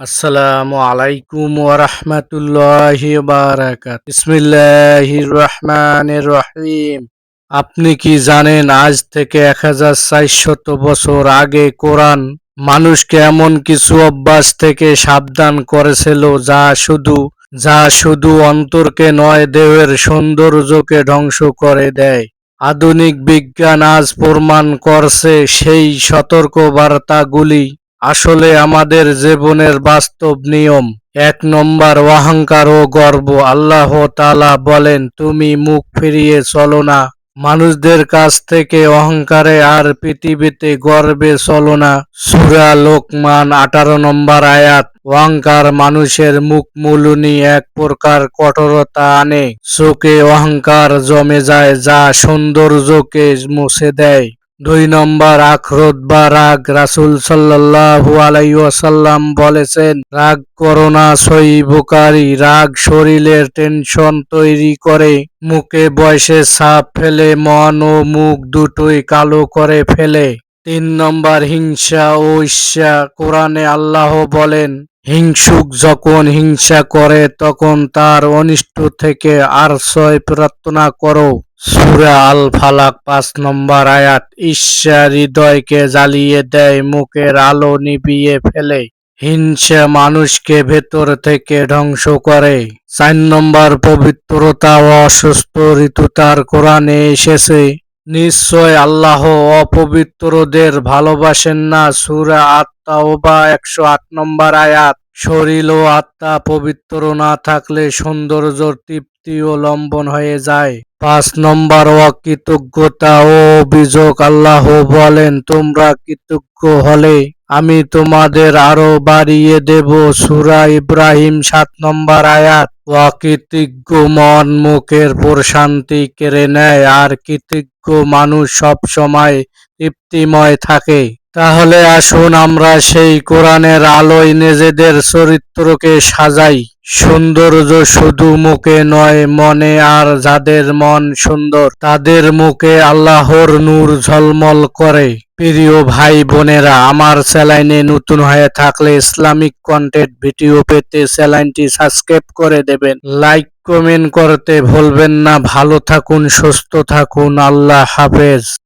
আসসালামু আলাইকুম ওরহমতুল্লাহি বারাকাত বিসমিল্লাহির রহমানির রহিম। আপনি কি জানেন আজ থেকে এক হাজার চারশত বছর আগে কোরআন মানুষকে এমন কিছু অভ্যাস থেকে সাবধান করেছিল যা শুধু যা শুধু অন্তরকে নয়, দেহের সৌন্দর্যকে ধ্বংস করে দেয়। আধুনিক বিজ্ঞান আজ প্রমাণ করছে সেই সতর্ক বার্তাগুলি আসলে আমাদের জীবনের বাস্তব নিয়ম, এক নম্বর অহংকার ও গর্ব। আল্লাহ তালা বলেন, তুমি মুখ ফিরিয়ে চলো না। মানুষদের কাছ থেকে অহংকারে আর পৃথিবীতে গর্বে চলো না। সুরা লোকমান আঠারো নম্বর আয়াত, অহংকার মানুষের মুখ মুলুনি এক প্রকার কঠোরতা আনে। চোখে অহংকার জমে যায়, যা সৌন্দর্যকে মুছে দেয়। দুই নম্বর আখরোদ বা রাগ। রাসুল সাল্লাল্লাহু আলাইহি ওয়াসাল্লাম বলেছেন, রাগ করোনা সই বুকারি রাগ শরীরের টেনশন তৈরি করে, মুখে বয়সে ছাপ ফেলে, মন ও মুখ দুটোই কালো করে ফেলে। তিন নম্বর হিংসা ও ঈর্ষা। কোরআনে আল্লাহ বলেন, হিংসুক যখন হিংসা করে, তখন তার অনিষ্ট থেকে আশ্রয় প্রার্থনা করো। সুরা আল ফালাক পাঁচ নম্বর আয়াত ঈর্ষা হৃদয়কে জ্বালিয়ে দেয়, মুখের আলো নিভিয়ে ফেলে, হিংসা মানুষকে ভেতর থেকে ধ্বংস করে। চার নম্বর, পবিত্রতা ও অসুস্থ ঋতু তার কোরআনে এসেছে। নিশ্চয় আল্লাহ অপবিত্রদের ভালোবাসেন না। সুরা আত্মা ও বা একশো আট নম্বর আয়াত, শরীর ও আত্মা পবিত্র না থাকলে সৌন্দর্য তৃপ্তি ও লম্বন হয়ে যায়। পাঁচ নম্বর অকৃতজ্ঞতা ও অভিযোগ আল্লাহ বলেন, তোমরা কৃতজ্ঞ হলে আমি তোমাদের আরও বাড়িয়ে দেব। সুরা ইব্রাহিম সাত নম্বর আয়াত, অকৃতজ্ঞ মন মুখের প্রশান্তি কেড়ে নেয়, আর কৃতজ্ঞ মানুষ সব সময় তৃপ্তিময় থাকে। তাহলে আসুন আমরা সেই কোরআনের আলোয় নিজেদের চরিত্রকে সাজাই। সৌন্দর্য শুধু মুখে নয়, মনে আর যাদের মন সুন্দর, তাদের মুখে আল্লাহর নূর ঝলমল করে। প্রিয় ভাই বোনেরা, আমার চ্যানেলে নতুন হয়ে থাকলে ইসলামিক কন্টেন্ট ভিডিও পেতে চ্যানেলটি সাবস্ক্রাইব করে দেবেন। লাইক, কমেন্ট করতে ভুলবেন না। ভালো থাকুন, সুস্থ থাকুন। আল্লাহ হাফেজ।